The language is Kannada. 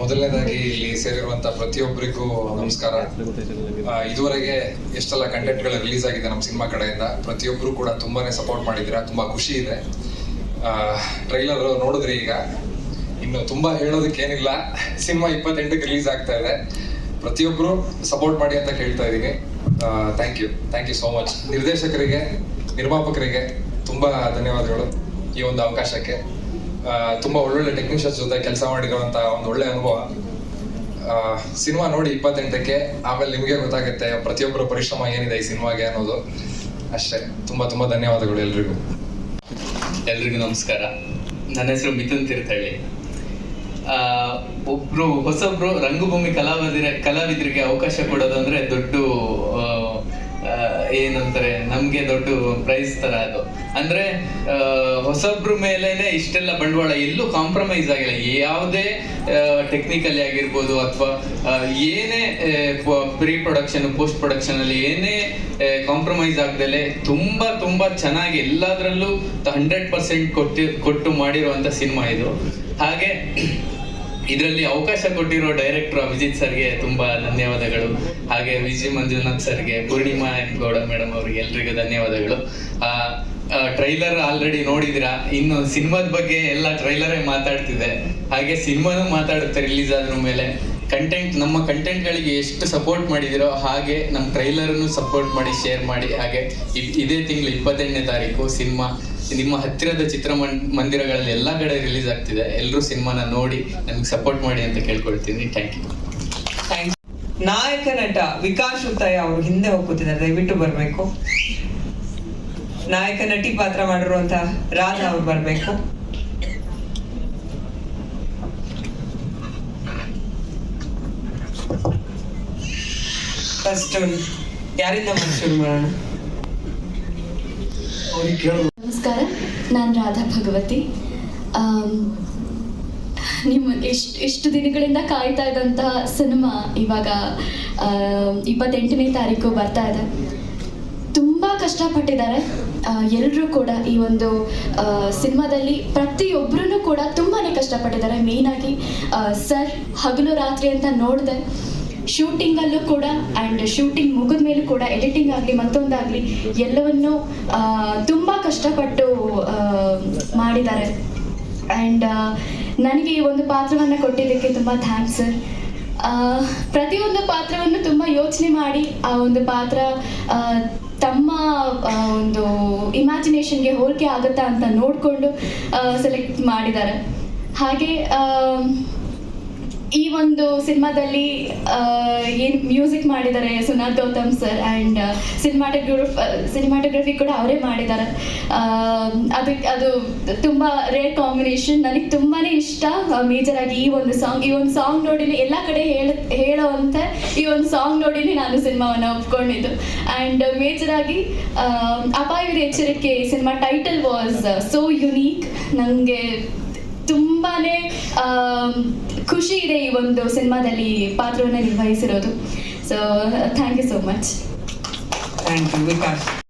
ಮೊದಲನೇದಾಗಿ ಇಲ್ಲಿ ಸೇರಿರುವಂತ ಪ್ರತಿಯೊಬ್ಬರಿಗೂ ನಮಸ್ಕಾರ. ಇದುವರೆಗೆ ಎಷ್ಟೆಲ್ಲ ಕಂಟೆಂಟ್ಗಳು ರಿಲೀಸ್ ಆಗಿದೆ ನಮ್ಮ ಸಿನಿಮಾ ಕಡೆಯಿಂದ ಪ್ರತಿಯೊಬ್ಬರು ಕೂಡ ತುಂಬಾನೇ ಸಪೋರ್ಟ್ ಮಾಡಿದ್ದೀರಾ, ತುಂಬಾ ಖುಷಿ ಇದೆ. ಟ್ರೈಲರ್ ನೋಡಿದ್ರಿ ಈಗ. ಇನ್ನು ತುಂಬಾ ಹೇಳೋದಕ್ಕೆ ಏನಿಲ್ಲ ಸಿನಿಮಾ ಇಪ್ಪತ್ತೆಂಟಕ್ಕೆ ರಿಲೀಸ್ ಆಗ್ತಾ ಇದೆ. ಪ್ರತಿಯೊಬ್ಬರು ಸಪೋರ್ಟ್ ಮಾಡಿ ಅಂತ ಕೇಳ್ತಾ ಇದ್ದೀನಿ. Thank you thank you so much ನಿರ್ದೇಶಕರಿಗೆ, ನಿರ್ಮಾಪಕರಿಗೆ ತುಂಬಾ ಧನ್ಯವಾದಗಳು ಈ ಒಂದು ಅವಕಾಶಕ್ಕೆ. ತುಂಬಾ ಒಳ್ಳೊಳ್ಳೆ ಟೆಕ್ನಿಷಿಯನ್ಸ್ ಜೊತೆ ಕೆಲಸ ಮಾಡಿರುವಂತ ಒಂದು ಒಳ್ಳೆ ಅನುಭವ. ಸಿನಿಮಾ ನೋಡಿ ಇಪ್ಪತ್ತೆಂಟಕ್ಕೆ, ಆಮೇಲೆ ನಿಮಗೆ ಗೊತ್ತಾಗುತ್ತೆ ಪ್ರತಿಯೊಬ್ಬರ ಪರಿಶ್ರಮ ಏನಿದೆ ಈ ಸಿನಿಮಾಗೆ ಅನ್ನೋದು. ಅಷ್ಟೇ, ತುಂಬಾ ತುಂಬಾ ಧನ್ಯವಾದಗಳು ಎಲ್ರಿಗೂ. ಎಲ್ರಿಗೂ ನಮಸ್ಕಾರ. ನನ್ನ ಹೆಸರು ಮಿಥುನ್ ತೀರ್ಥಹಳ್ಳಿ ಒಬ್ರು, ಹೊಸೊಬ್ರು ರಂಗಭೂಮಿ ಕಲಾವಿದರ, ಕಲಾವಿದರಿಗೆ ಅವಕಾಶ ಕೊಡೋದು ಅಂದ್ರೆ ದೊಡ್ಡ ಏನಂತಾರೆ, ನಮ್ಗೆ ದೊಡ್ಡ ಪ್ರೈಸ್ ತರ ಅದು. ಅಂದ್ರೆ ಹೊಸಬ್ರು ಮೇಲೇನೆ ಇಷ್ಟೆಲ್ಲ ಬಂಡವಾಳ ಎಲ್ಲೂ ಕಾಂಪ್ರಮೈಸ್ ಆಗಿಲ್ಲ. ಯಾವುದೇ ಟೆಕ್ನಿಕಲಿ ಆಗಿರ್ಬೋದು ಅಥವಾ ಏನೇ ಪ್ರೀ ಪ್ರೊಡಕ್ಷನ್ ಪೋಸ್ಟ್ ಪ್ರೊಡಕ್ಷನ್ ಅಲ್ಲಿ ಏನೇ ಕಾಂಪ್ರಮೈಸ್ ಆಗ್ದಲೆ ತುಂಬಾ ತುಂಬಾ ಚೆನ್ನಾಗಿ ಎಲ್ಲದರಲ್ಲೂ ಹಂಡ್ರೆಡ್ ಪರ್ಸೆಂಟ್ ಕೊಟ್ಟಿ, ಕೊಟ್ಟು ಮಾಡಿರುವಂತ ಸಿನಿಮಾ ಇದು. ಹಾಗೆ ಇದರಲ್ಲಿ ಅವಕಾಶ ಕೊಟ್ಟಿರೋ ಡೈರೆಕ್ಟರ್ ಅಭಿಜಿತ್ ಸರ್ಗೆ ತುಂಬಾ ಧನ್ಯವಾದಗಳು. ಹಾಗೆ ವಿಜಯ್ ಮಂಜುನಾಥ್ ಸರ್ಗೆ, ಪೂರ್ಣಿಮಾ ಗೌಡ ಮೇಡಮ್ ಅವ್ರಿಗೆ ಎಲ್ರಿಗೂ ಧನ್ಯವಾದಗಳು. ಟ್ರೈಲರ್ ಆಲ್ರೆಡಿ ನೋಡಿದಿರಾ? ಇನ್ನು ಸಿನಿಮಾದ ಬಗ್ಗೆ ಎಲ್ಲ ಟ್ರೈಲರೇ ಮಾತಾಡ್ತಿದೆ. ಹಾಗೆ ಸಿನಿಮಾನು ಮಾತಾಡುತ್ತೆ ರಿಲೀಸ್ ಆದ್ರ ಮೇಲೆ. ಕಂಟೆಂಟ್ ನಮ್ಮ ಕಂಟೆಂಟ್ಗಳಿಗೆ ಎಷ್ಟು ಸಪೋರ್ಟ್ ಮಾಡಿದಿರೋ ಹಾಗೆ ನಮ್ಮ ಟ್ರೈಲರನ್ನು ಸಪೋರ್ಟ್ ಮಾಡಿ ಶೇರ್ ಮಾಡಿ. ಹಾಗೆ ಇದೇ ತಿಂಗಳು ಇಪ್ಪತ್ತೆಂಟನೇ ತಾರೀಕು ಸಿನಿಮಾ. ನಿಮ್ಮ ಹತ್ತಿರದ ಚಿತ್ರಮಂ ಮಂದಿರಗಳಲ್ಲಿ ಎಲ್ಲಾ ಕಡೆ ರಿಲೀಸ್ ಆಗ್ತಿದೆ. ಎಲ್ಲರೂ ಸಿನಿಮಾನ ನೋಡಿ ನಮ್ಗೆ ಸಪೋರ್ಟ್ ಮಾಡಿ ಅಂತ ಕೇಳ್ಕೊಳ್ತೀನಿ. ಥ್ಯಾಂಕ್ ಯು ನಾಯಕ ನಟ ವಿಕಾಸ್ ಉತ್ತಾಯ ಅವರು ಹಿಂದೆ ಹೋಗ್ತಿದ್ದಾರೆ ದಯವಿಟ್ಟು ಬರಬೇಕು. ನಾಯಕ ನಟಿ ಪಾತ್ರ ಮಾಡಿರುವಂತ ರಾಧಾ ಅವ್ರು ಬರಬೇಕು. ಫಸ್ಟ್ ಯಾರಿಂದ ಮಾಡೋಣ ಶುರು ಮಾಡೋಣ? ನಮಸ್ಕಾರ, ನಾನು ರಾಧಾ ಭಗವತಿ. ನಿಮ್ಮ ಇಷ್ಟು ಇಷ್ಟು ದಿನಗಳಿಂದ ಕಾಯ್ತಾ ಇದ್ದಂತಹ ಸಿನಿಮಾ ಇವಾಗ ಇಪ್ಪತ್ತೆಂಟನೇ ತಾರೀಕು ಬರ್ತಾ ಇದೆ. ತುಂಬ ಕಷ್ಟಪಟ್ಟಿದ್ದಾರೆ. ಎಲ್ಲರೂ ಕೂಡ ಈ ಒಂದು ಸಿನಿಮಾದಲ್ಲಿ ಪ್ರತಿಯೊಬ್ಬರೂ ಕೂಡ ತುಂಬಾ ಕಷ್ಟಪಟ್ಟಿದ್ದಾರೆ. ಮೇಯ್ನಾಗಿ ಸರ್ ಹಗಲು ರಾತ್ರಿ ಅಂತ ನೋಡಿದೆ. ಶೂಟಿಂಗಲ್ಲೂ ಕೂಡ ಆ್ಯಂಡ್ ಶೂಟಿಂಗ್ ಮುಗಿದ ಮೇಲೂ ಕೂಡ ಎಡಿಟಿಂಗ್ ಆಗಲಿ ಮತ್ತೊಂದಾಗಲಿ ಎಲ್ಲವನ್ನು ತುಂಬಾ ಕಷ್ಟಪಟ್ಟು ಮಾಡಿದ್ದಾರೆ. ಆ್ಯಂಡ್ ನನಗೆ ಈ ಒಂದು ಪಾತ್ರವನ್ನು ಕೊಟ್ಟಿದ್ದಕ್ಕೆ ತುಂಬ ಥ್ಯಾಂಕ್ಸ್ ಸರ್ ಪ್ರತಿಯೊಂದು ಪಾತ್ರವನ್ನು ತುಂಬ ಯೋಚನೆ ಮಾಡಿ ಆ ಒಂದು ಪಾತ್ರ ತಮ್ಮ ಒಂದು ಇಮ್ಯಾಜಿನೇಷನ್ಗೆ ಹೋಲಿಕೆ ಆಗುತ್ತಾ ಅಂತ ನೋಡಿಕೊಂಡು ಸೆಲೆಕ್ಟ್ ಮಾಡಿದ್ದಾರೆ. ಹಾಗೆ ಈ ಒಂದು ಸಿನಿಮಾದಲ್ಲಿ ಏನು ಮ್ಯೂಸಿಕ್ ಮಾಡಿದ್ದಾರೆ Sunath Gautam sir and cinematograph cinematography ಕೂಡ ಅವರೇ ಮಾಡಿದ್ದಾರೆ. ಅದಕ್ಕೆ ಅದು ತುಂಬ ರೇರ್ ಕಾಂಬಿನೇಷನ್ ನನಗೆ ತುಂಬಾ ಇಷ್ಟ ಮೇಜರ್ ಆಗಿ ಈ ಒಂದು ಸಾಂಗ್ ಈ ಒಂದು ಸಾಂಗ್ ನೋಡಿನೇ ಎಲ್ಲ ಕಡೆ ಹೇಳ ಹೇಳೋವಂಥ ಈ ಒಂದು ಸಾಂಗ್ ನೋಡಿನೇ ನಾನು ಸಿನಿಮಾವನ್ನ ಒಪ್ಕೊಂಡಿದ್ದು. ಆ್ಯಂಡ್ ಮೇಜರ್ ಆಗಿ ಅಪಾಯದ ಎಚ್ಚರಿಕೆ cinema title was so unique ನನಗೆ ತುಂಬಾನೇ ಖುಷಿ ಇದೆ ಈ ಒಂದು ಸಿನಿಮಾದಲ್ಲಿ ಪಾತ್ರವನ್ನು ನಿರ್ವಹಿಸಿರೋದು. So thank you so much thank you Vikas.